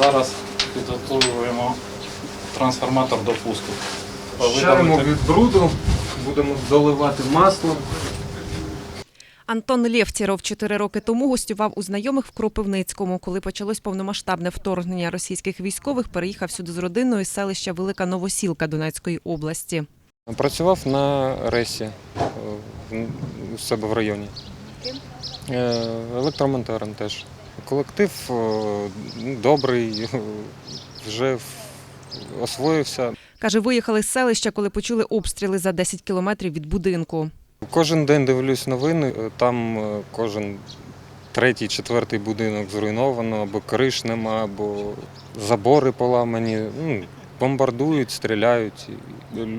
Зараз підготовуємо трансформатор до пуску. Чаємо від бруду, будемо доливати масло. Антон Лєвтєров чотири роки тому гостював у знайомих в Кропивницькому. Коли почалось повномасштабне вторгнення російських військових, переїхав сюди з родиною з селища Велика Новосілка Донецької області. Працював на ресі е, у себе в районі. Е, Електромонтером теж. Колектив е, ну, добрий, вже освоївся. Каже, виїхали з селища, коли почули обстріли за 10 кілометрів від будинку. Кожен день дивлюсь новини, е, там е, кожен третій, четвертий будинок зруйновано, або криш нема, або забори поламані. Ну, бомбардують, стріляють,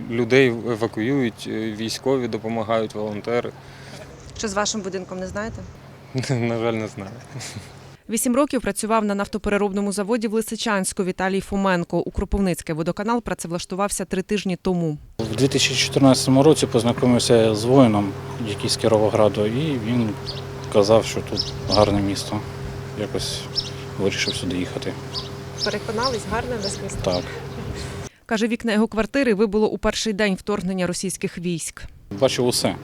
людей евакуюють, е, військові допомагають, волонтери. Що з вашим будинком не знаєте? На жаль, не знаю. Вісім років працював на нафтопереробному заводі в Лисичанську Віталій Фоменко. У Кропивницький водоканал працевлаштувався три тижні тому. У 2014 році познайомився з воїном, який з Кіровограду, і він казав, що тут гарне місто. Якось вирішив сюди їхати. Переконались, гарне без міста. Так. Каже, вікна його квартири вибило у перший день вторгнення російських військ. Бачив усе.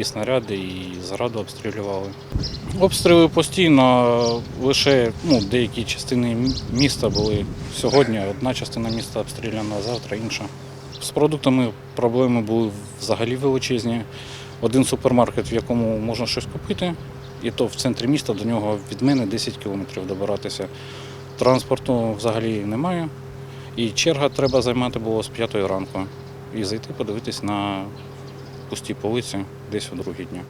І снаряди, і зраду обстрілювали. Обстріли постійно, лише ну, деякі частини міста були. Сьогодні одна частина міста обстріляна, завтра інша. З продуктами проблеми були взагалі величезні. Один супермаркет, в якому можна щось купити, і то в центрі міста до нього від мене 10 кілометрів добиратися. Транспорту взагалі немає. І черга треба займати було з 5 ранку і зайти подивитись на пусті полиці десь о другій дня.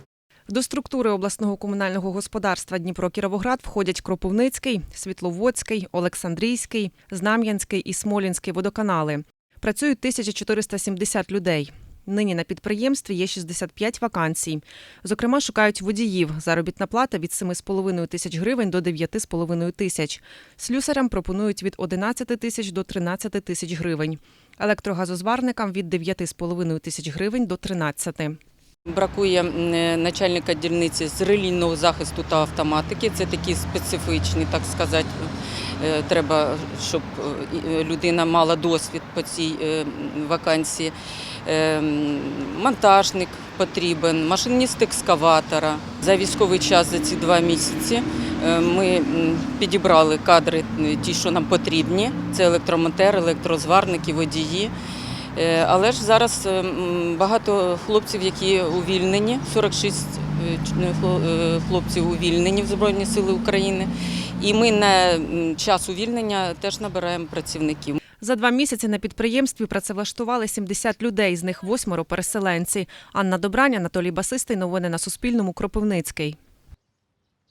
До структури обласного комунального господарства Дніпро-Кіровоград входять Кропивницький, Світловодський, Олександрійський, Знам'янський і Смолінський водоканали. Працюють 1470 людей. Нині на підприємстві є 65 вакансій. Зокрема, шукають водіїв. Заробітна плата від 7,5 тисяч гривень до 9,5 тисяч. Слюсарям пропонують від 11 тисяч до 13 тисяч гривень. Електрогазозварникам від 9,5 тисяч гривень до 13. Бракує е, начальника дільниці з релійного захисту та автоматики. Це такі специфічні, так сказати. Е, Треба, щоб е, е, людина мала досвід по цій вакансії. Монтажник потрібен, машиніст екскаватора. За військовий час за ці два місяці ми підібрали кадри, ті, що нам потрібні. Це електромонтери, електрозварники, водії. Але ж зараз багато хлопців, які увільнені, 46 е, ч- е, хло- е, хлопців увільнені в Збройні Сили України. І ми на час увільнення теж набираємо працівників. За два місяці на підприємстві працевлаштували 70 людей, з них восьмеро переселенці. Анна Добрань, Анатолій Басистий. Новини на Суспільному. Кропивницький.